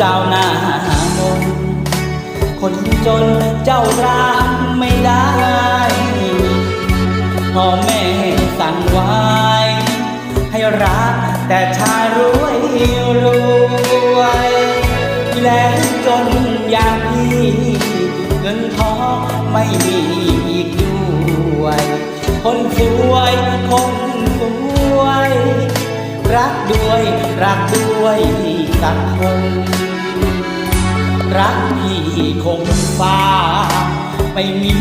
เจ้านาโมคนจนเจ้ารักไม่ได้พ่อแม่สั่งไว้ ให้รักแต่ชายรวยรวยและจนอย่างพี่เงินทองไม่มีอีกด้วย คนสวยคนสวยรักด้วย รักด้วยสักคน รักพี่คงฟ้า ไม่มี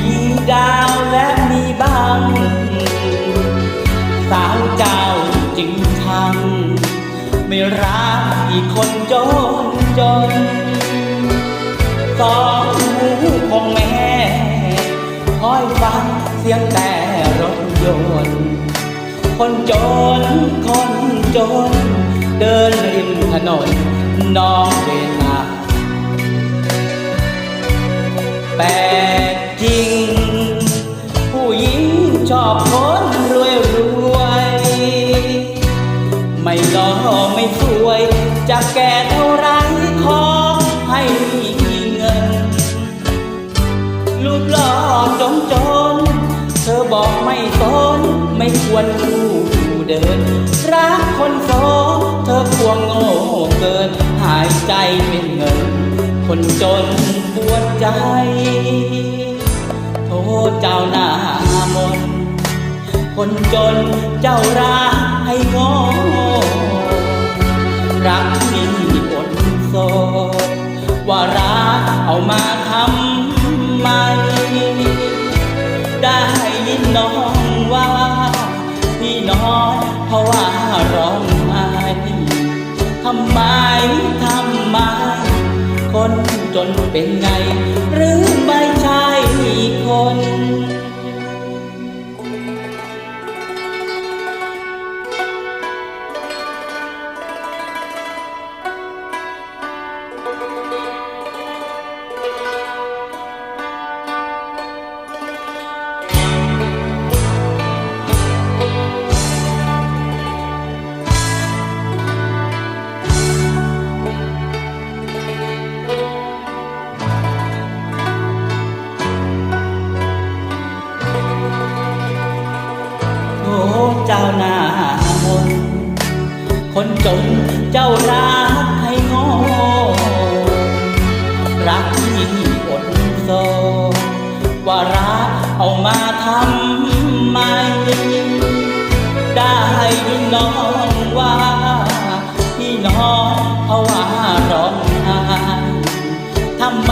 ดาวและมีบ้างสาวเจ้าจึงทำไม่รักอีกคนจนจนสองหูของแม่คอยฟังเสียงแต่รถยนต์คนจนคนจน เดินริมถนนน้องเวล ชอบคนรวยรวย ไม่หล่อไม่สวย จะแก่เท่าไรขอให้มีเงิน รูปหล่อจนจน เธอบอกไม่สนไม่ควรคู่เดิน รักคนโสเธอควงโง่เกิน หายใจเป็นเงิน คนจนปวดใจ โทษเจ้าหน้า คนจนเจ้ารักให้ง่รักที่อดโซว่ารักเอามาทำไมได้ยินน้องว่าพี่น้องเพราะว่าร้องไห้ทำไมทำไม คนจนเป็นไงหรือไม่ เจ้ารักให้งอรักที่อดโซว่ารักเอามาทำไม ได้ยินน้องว่าพี่น้องเขาว่าร้องไห้ทำไม